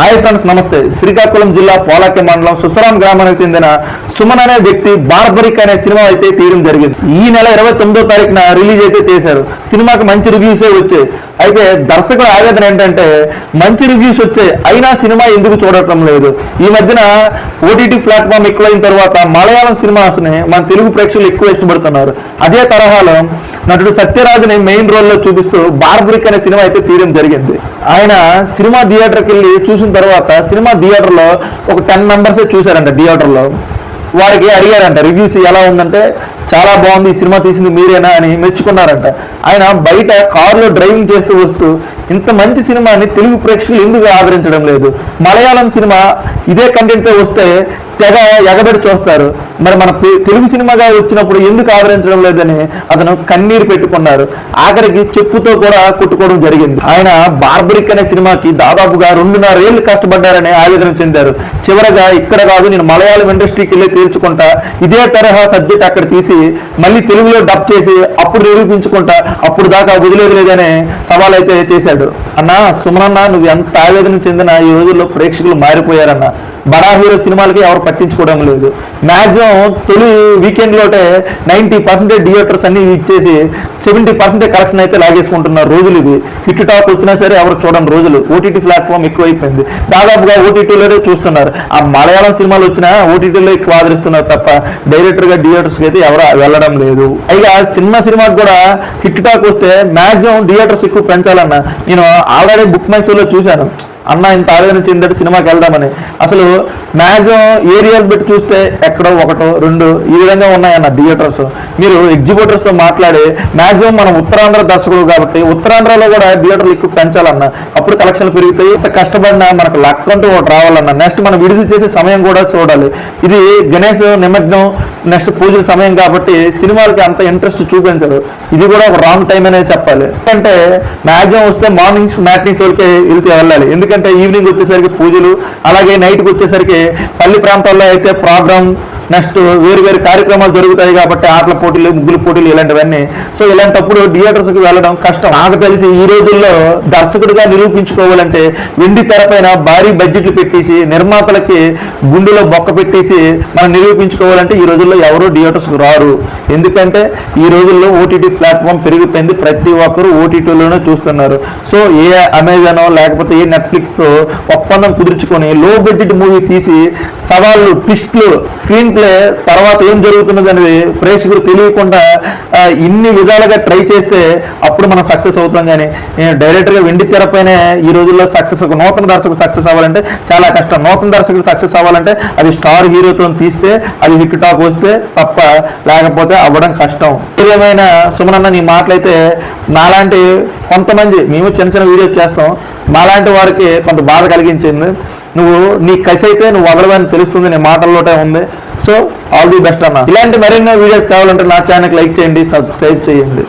Hi friends నమస్తే. శ్రీకాకుళం జిల్లా పోలాకి మండలం సుసరాం గ్రామానికి చెందిన సుమన్ అనే వ్యక్తి బార్బరిక్ అనే సినిమా అయితే తీయడం జరిగింది. ఈ నెల ఇరవై తొమ్మిదో తారీఖున రిలీజ్ అయితే చేశారు. సినిమాకి మంచి రివ్యూసే వచ్చాయి. అయితే దర్శకుడు ఆవేదన ఏంటంటే మంచి రివ్యూస్ వచ్చాయి. అయినా సినిమా ఎందుకు చూడటం లేదు? ఈ మధ్యన ఓటీటీ ప్లాట్ఫామ్ ఎక్కువైన తర్వాత మలయాళం సినిమాస్ని మన తెలుగు ప్రేక్షకులు ఎక్కువ ఇష్టపడుతున్నారు. అదే తరహాలో నటుడు సత్యరాజుని మెయిన్ రోల్లో చూపిస్తూ బార్బరిక్ అనే సినిమా అయితే తీయడం జరిగింది. ఆయన సినిమా థియేటర్కి వెళ్ళి చూసి చూసిన తర్వాత సినిమా థియేటర్లో ఒక టెన్ మెంబర్సే చూశారంట థియేటర్లో. వారికి అడిగారంట రివ్యూస్ ఎలా ఉందంటే చాలా బాగుంది ఈ సినిమా తీసింది మీరేనా? అని మెచ్చుకున్నారంట. ఆయన బయట కారులో డ్రైవింగ్ చేస్తూ వస్తూ ఇంత మంచి సినిమాని తెలుగు ప్రేక్షకులు ఎందుకు ఆదరించడం లేదు? మలయాళం సినిమా ఇదే కంటెంట్తో వస్తే తెగ ఎగబడి చూస్తారు. మరి మన తెలుగు సినిమాగా వచ్చినప్పుడు ఎందుకు ఆదరించడం లేదని అతను కన్నీరు పెట్టుకున్నారు. ఆఖరికి చెప్పుతో కూడా కొట్టుకోవడం జరిగింది. ఆయన బార్బరిక్ అనే సినిమాకి దాదాపుగా రెండున్నర ఏళ్ళు కష్టపడ్డారని ఆవేదన చెందారు. చివరగా ఇక్కడ కాదు నేను మలయాళం ఇండస్ట్రీకి వెళ్ళి తీర్చుకుంటా ఇదే తరహా సబ్జెక్ట్ అక్కడ తీసి మళ్ళీ తెలుగులో డబ్ చేసి అప్పుడు నిరూపించుకుంటా అప్పుడు దాకా వదిలేదు లేదనే సవాల్ అయితే చేశాడు. అన్న సుమనన్న నువ్వు ఎంత ఆవేదన చెందిన ఈ రోజుల్లో ప్రేక్షకులు మారిపోయారన్న. బడా హీరో సినిమాలకి ఎవరు పట్టించుకోవడం లేదు. మాక్సిమం తొలి వీకెండ్లోటే నైంటీ పర్సెంటేజ్ థియేటర్స్ అన్ని ఇచ్చేసి సెవెంటీ పర్సెంటేజ్ కలెక్షన్ అయితే లాగేసుకుంటున్నారు రోజులు ఇవి హిట్ టాక్ వచ్చినా సరే ఎవరు చూడని రోజులు. ఓటీటీ ప్లాట్ఫామ్ ఎక్కువైపోయింది. దాదాపుగా ఓటీటీలోనే చూస్తున్నారు. ఆ మలయాళం సినిమాలు వచ్చినా ఓటీటీలో ఎక్కువ ఆదరిస్తున్నారు తప్ప డైరెక్టర్గా థియేటర్స్కి అయితే ఎవరు వెళ్ళడం లేదు. పైగా సినిమా సినిమాకి కూడా హిట్ టాక్ వస్తే మ్యాక్సిమం థియేటర్స్ ఎక్కువ పెంచాలన్న. నేను ఆల్రెడీ బుక్ మై షోలో చూశాను. అన్న ఇంత ఆలోచన చెందటి సినిమాకి వెళ్దామని. అసలు మ్యాక్సిమం ఏరియాలు పెట్టి చూస్తే ఎక్కడో ఒకటో రెండు ఈ విధంగా ఉన్నాయన్న థియేటర్స్. మీరు ఎగ్జిబ్యూటర్స్తో మాట్లాడి మ్యాక్సిమం మనం ఉత్తరాంధ్ర దర్శకుడు కాబట్టి ఉత్తరాంధ్రలో కూడా థియేటర్లు ఎక్కువ పెంచాలన్న అప్పుడు కలెక్షన్లు పెరుగుతాయి ఇంత కష్టపడినా మనకు లక్ అంటూ ఒకటి రావాలన్న నెక్స్ట్ మనం విడుదల చేసే సమయం కూడా చూడాలి. ఇది గణేష్ నిమగ్నం నెక్స్ట్ పూజల సమయం కాబట్టి సినిమాలకి అంత ఇంట్రెస్ట్ చూపించరు. ఇది కూడా ఒక రాంగ్ టైం అనేది చెప్పాలి. ఎందుకంటే మ్యాక్సిమం వస్తే మార్నింగ్ మ్యాట్నింగ్స్ వరకే వెళ్తే వెళ్ళాలి. ఎందుకంటే ఈవినింగ్ వచ్చేసరికి పూజలు అలాగే నైట్కి వచ్చేసరికి పల్లి ప్రాంతాల్లో అయితే ప్రోగ్రామ్ నెక్స్ట్ వేరు వేరు కార్యక్రమాలు జరుగుతాయి కాబట్టి ఆటల పోటీలు ముగ్గులు పోటీలు ఇలాంటివన్నీ. సో ఇలాంటప్పుడు థియేటర్స్కి వెళ్ళడం కష్టం. నాకు తెలిసి ఈ రోజుల్లో దర్శకుడిగా నిరూపించుకోవాలంటే వెండి తెరపైన భారీ బడ్జెట్లు పెట్టేసి నిర్మాతలకి గుండెలో బొక్క పెట్టేసి మనం నిరూపించుకోవాలంటే ఈ రోజుల్లో ఎవరు థియేటర్స్కి రారు. ఎందుకంటే ఈ రోజుల్లో ఓటీటీ ప్లాట్ఫామ్ పెరిగిపోయింది. ప్రతి ఒక్కరు ఓటీటీలోనే చూస్తున్నారు. సో ఏ అమెజానో లేకపోతే ఏ నెట్ఫ్లిక్స్తో ఒప్పందం కుదుర్చుకొని లో బడ్జెట్ మూవీ తీసి సవాళ్ళు ట్విస్ట్లు స్క్రీన్ ప్లే తర్వాత ఏం జరుగుతున్నది అనేది ప్రేక్షకులు తెలియకుండా ఇన్ని విధాలుగా ట్రై చేస్తే అప్పుడు మనం సక్సెస్ అవుతాం కానీ డైరెక్ట్గా వెండి తెరపైనే ఈ రోజుల్లో సక్సెస్ ఒక నూతన దర్శకుడు సక్సెస్ అవ్వాలంటే చాలా కష్టం. నూతన దర్శకుడు సక్సెస్ అవ్వాలంటే అది స్టార్ హీరోతో తీస్తే అది హిట్ టాక్ వస్తే తప్ప లేకపోతే అవ్వడం కష్టం. ఏదేమైనా సుమనన్న నీ మాటలైతే నాలాంటి కొంతమంది మేము చిన్న చిన్న వీడియోస్ చేస్తాం మాలాంటి వారికి కొంత బాధ కలిగించింది. నువ్వు నీ కసి అయితే నువ్వు వదలవని తెలుస్తుంది నీ మాటల్లోటే ఉంది. సో ఆల్ ది బెస్ట్ అన్న ఇలాంటి మరిన్నో వీడియోస్ కావాలంటే నా ఛానల్కి లైక్ చేయండి సబ్స్క్రైబ్ చేయండి.